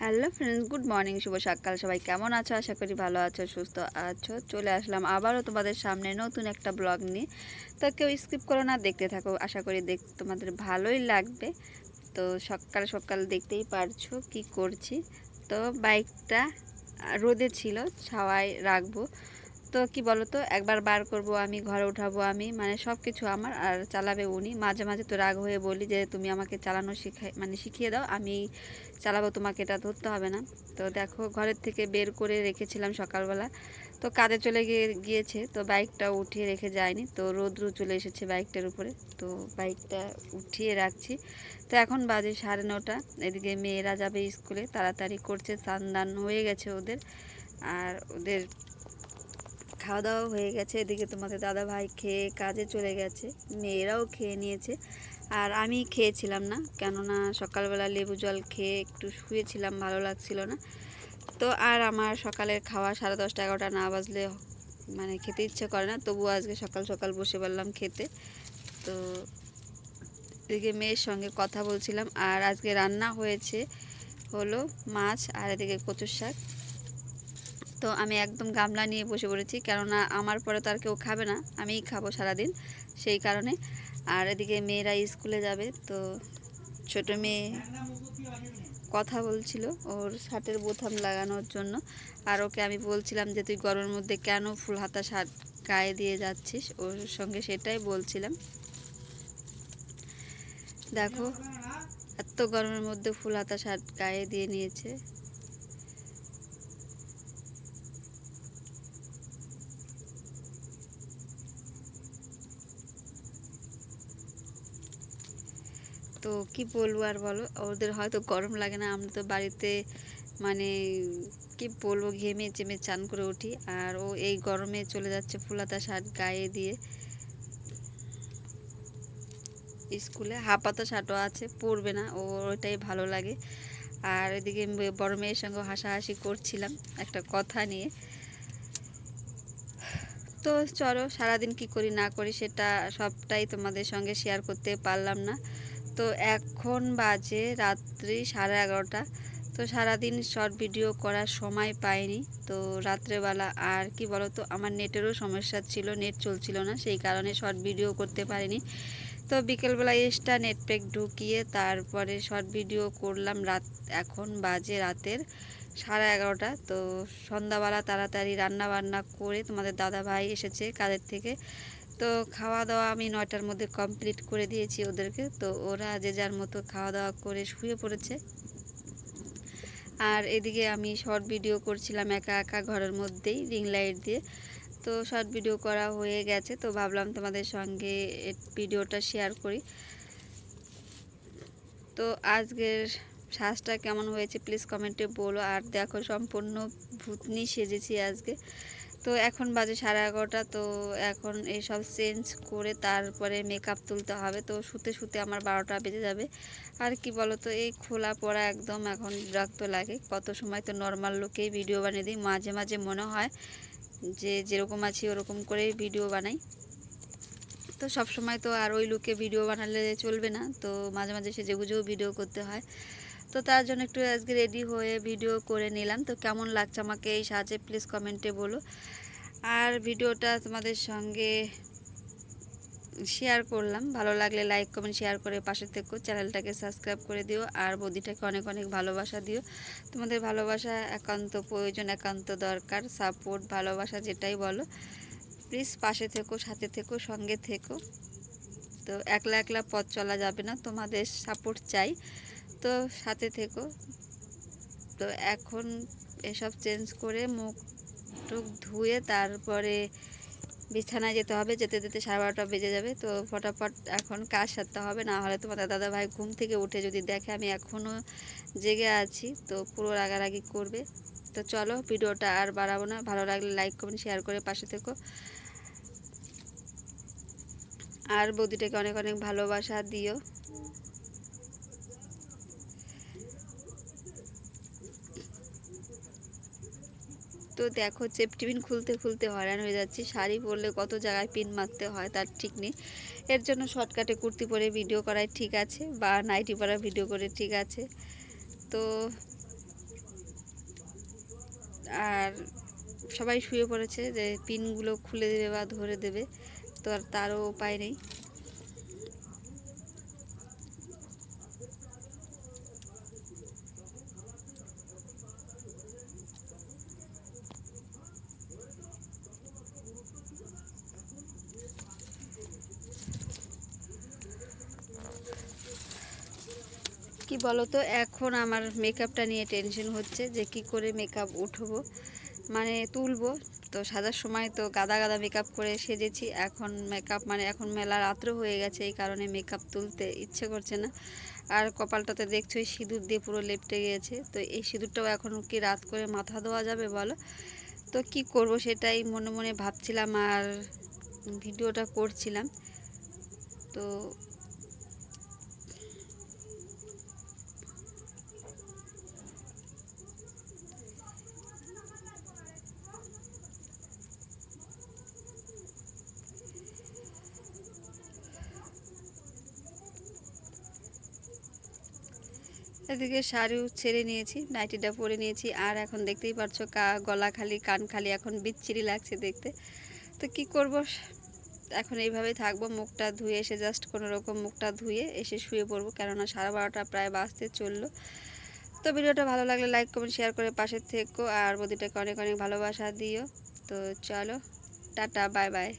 Hello friends good morning শুভ সকাল। সবাই কেমন আছো? আশা করি ভালো আছো, সুস্থ আছো। চলে আসলাম আবারও তোমাদের সামনে নতুন একটা ব্লগ নিয়ে। তো কেউ স্কিপ করো না, দেখতে থাকো। আশা করি দেখ, তোমাদের ভালোই লাগবে। তো সকাল সকাল দেখতেই পারছ কি করছি। তো বাইকটা রোদে ছিল, ছাওয়ায় রাখব। তো কি বলো তো একবার বার করব আমি, ঘরে উঠাবো আমি মানে সব কিছু আমার, আর চালাবে উনি। মাঝে মাঝে তো রাগ হয়ে বলি যে, তুমি আমাকে চালানো শিখাই মানে শিখিয়ে দাও, আমি চালাবো তোমাকে, এটা ধরতে হবে না। তো দেখো, ঘরের থেকে বের করে রেখেছিলাম সকালবেলা। তো কাজে চলে গিয়ে, গিয়েছে, তো বাইকটা উঠিয়ে রেখে যায়নি। তো রোদ্রু চলে এসেছে বাইকটার উপরে। তো বাইকটা উঠিয়ে রাখছি। তো এখন বাজে সাড়ে নটা। এদিকে মেয়েরা যাবে স্কুলে, তাড়াতাড়ি করছে স্নান দান হয়ে গেছে ওদের। আর ওদের খাওয়া দাওয়া হয়ে গেছে। এদিকে তোমাদের দাদা ভাই খেয়ে কাজে চলে গেছে। মেয়েরাও খেয়ে নিয়েছে। আর আমি খেয়েছিলাম না, কেননা সকালবেলা লেবু জল খেয়ে একটু শুয়েছিলাম, ভালো লাগছিল না। তো আর আমার সকালের খাওয়া সাড়ে দশটা এগারোটা না বাজলে মানে খেতে ইচ্ছে করে না। তবুও আজকে সকাল সকাল বসে পারলাম খেতে। তো এদিকে মেয়ের সঙ্গে কথা বলছিলাম। আর আজকে রান্না হয়েছে হলো মাছ আর এদিকে কচুর শাক। তো আমি একদম গামলা নিয়ে বসে পড়েছি। কেননা আমার পরে তো আর কেউ খাবে না, আমিই খাব সারাদিন সেই কারণে। আর এদিকে মেয়েরা স্কুলে যাবে, তো ছোট মেয়ে কথা বলছিল ওর শার্টের বোথাম লাগানোর জন্য। আর ওকে আমি বলছিলাম যে, তুই গরমের মধ্যে কেন ফুল হাতা শার্ট গায়ে দিয়ে যাচ্ছিস? ওর সঙ্গে সেটাই বলছিলাম। দেখো, এত গরমের মধ্যে ফুল হাতা শার্ট গায়ে দিয়ে নিয়েছে। তো কি বলব আর বলো? ওদের হয়তো গরম লাগে না, আমরা তো বাড়িতে মানে কি বলব, ঘেমে চেমে চান করে উঠি। আর ও এই গরমে চলে যাচ্ছে ফুলাতা শার্ট গায়ে দিয়ে। স্কুলে হাফাতা শার্টও আছে, পরবে না, ও ওইটাই ভালো লাগে। আর এদিকে বড় মেয়ের সঙ্গে হাসাহাসি করছিলাম একটা কথা নিয়ে। তো চলো, সারাদিন কি করি না করি সেটা সবটাই তোমাদের সঙ্গে শেয়ার করতে পারলাম না। তো এখন বাজে রাত্রি সাড়ে এগারোটা। তো সারাদিন শর্ট ভিডিও করার সময় পাইনি। তো রাত্রেবেলা আর কি বলো তো আমার নেটেরও সমস্যা ছিল, নেট চলছিল না, সেই কারণে শর্ট ভিডিও করতে পারিনি। তো বিকেলবেলা এক্সট্রা নেট প্যাক ঢুকিয়ে তারপরে শর্ট ভিডিও করলাম রাত, এখন বাজে রাতের সাড়ে এগারোটা। তো সন্ধ্যাবেলা তাড়াতাড়ি রান্না বান্না করে তোমাদের দাদা ভাই এসেছে কাজের থেকে। তো খাওয়া দাওয়া আমি নয়টার মধ্যে কমপ্লিট করে দিয়েছি ওদেরকে। তো ওরা যে যার মতো খাওয়া দাওয়া করে শুয়ে পড়েছে। আর এদিকে আমি শর্ট ভিডিও করছিলাম একা একা ঘরের মধ্যেই রিং লাইট দিয়ে। তো শর্ট ভিডিও করা হয়ে গেছে। তো ভাবলাম তোমাদের সঙ্গে ভিডিওটা শেয়ার করি। তো আজকের শ্বাসটা কেমন হয়েছে? প্লিজ কমেন্টে বলো। আর দেখো, সম্পূর্ণ ভূতনি সেজেছি আজকে। তো এখন বাজে সাড়ে এগারোটা, তো এখন এইসব চেঞ্জ করে তারপরে মেকআপ তুলতে হবে। তো শুতে শুতে আমার বারোটা বেজে যাবে। আর কি বলো তো এই খোলা পড়া একদম এখন বিরক্ত লাগে। কত সময় তো নর্মাল লোকেই ভিডিও বানিয়ে দিই। মাঝে মাঝে মনে হয় যে যেরকম আছি ওরকম করেই ভিডিও বানাই। তো সব সময় তো আর ওই লুকে ভিডিও বানালে চলবে না। তো মাঝে মাঝে সেজেগুজেও ভিডিও করতে হয়। তো তার জন্য একটু আজকে রেডি হয়ে ভিডিও করে নিলাম। তো কেমন লাগছে আমাকে এই সাজে প্লিজ কমেন্টে বলো। আর ভিডিওটা তোমাদের সঙ্গে শেয়ার করলাম। ভালো লাগলে লাইক কমেন্ট শেয়ার করে পাশে থেকো। চ্যানেলটাকে সাবস্ক্রাইব করে দিও। আর বদিটাকে অনেক অনেক ভালোবাসা দিও। তোমাদের ভালোবাসা একান্ত প্রয়োজন, একান্ত দরকার। সাপোর্ট ভালোবাসা যেটাই বলো। প্লিজ পাশে থেকো, সাথে থেকো, সঙ্গে থেকো। তো একলা একলা পথ চলা যাবে না। তোমাদের সাপোর্ট চাই। তো সাথে থেকো। তো এখন এসব চেঞ্জ করে মুখ টুক ধুয়ে তারপরে বিছানায় যেতে হবে। যেতে যেতে সাড়ে বারোটা বেজে যাবে। তো ফটাফট এখন কাজ সারতে হবে। না হলে তোমাদের দাদা ভাই ঘুম থেকে উঠে যদি দেখে আমি এখনও জেগে আছি, তো পুরো রাগারাগি করবে। তো চলো ভিডিওটা আর বাড়াবো না। ভালো লাগলে লাইক কমেন্ট শেয়ার করে পাশে থেকো। আর বৌদিটাকে অনেক অনেক ভালোবাসা দিও। তো দেখো চেপ টিফিন খুলতে খুলতে হয়রান হয়ে যাচ্ছি। শাড়ি পরলে কত জায়গায় পিন মারতে হয় তার ঠিক নেই। এর জন্য শর্টকাটে কুর্তি পরে ভিডিও করাই ঠিক আছে বা নাইটি পরা ভিডিও করে ঠিক আছে। তো আর সবাই শুয়ে পড়েছে যে পিনগুলো খুলে দেবে বা ধরে দেবে, তো আর তারও উপায় নেই। কি বলতো, এখন আমার মেকআপটা নিয়ে টেনশন হচ্ছে যে কি করে মেকআপ উঠবো। মানে তুলবো, তো সাজার সময় তো গাদা গাদা মেকআপ করে সেজেছি। এখন মেকআপ মানে এখন মেলা রাত্র হয়ে গেছে, এই কারণে মেকআপ তুলতে ইচ্ছে করছে না। আর কপালটাতে দেখছোই সিঁদুর দিয়ে পুরো লেপটে গিয়েছে তো এই সিঁদুরটাও এখন কি রাত করে মাথা ধোয়া যাবে বলো? তো কি করব সেটাই মনে মনে ভাবছিলাম আর ভিডিওটা করছিলাম। তো এদিকে শাড়িও ছেড়ে নিয়েছি, নাইটিটা পরে নিয়েছি, আর এখন দেখতেই পারছ কা, গলা খালি, কান খালি, এখন বিচ্ছিরি লাগছে দেখতে। তো কি করব? এখন এইভাবেই থাকব, মুখটা ধুয়ে এসে জাস্ট কোনো রকম মুখটা ধুয়ে এসে শুয়ে পড়ব, কেননা সাড়ে বারোটা প্রায় বাজতে চলল। তো ভিডিওটা ভালো লাগলে লাইক কমেন্ট শেয়ার করে পাশে থেকো, আর বদিটাকে অনেক অনেক ভালোবাসা দিও। তো চলো, টাটা বাই বাই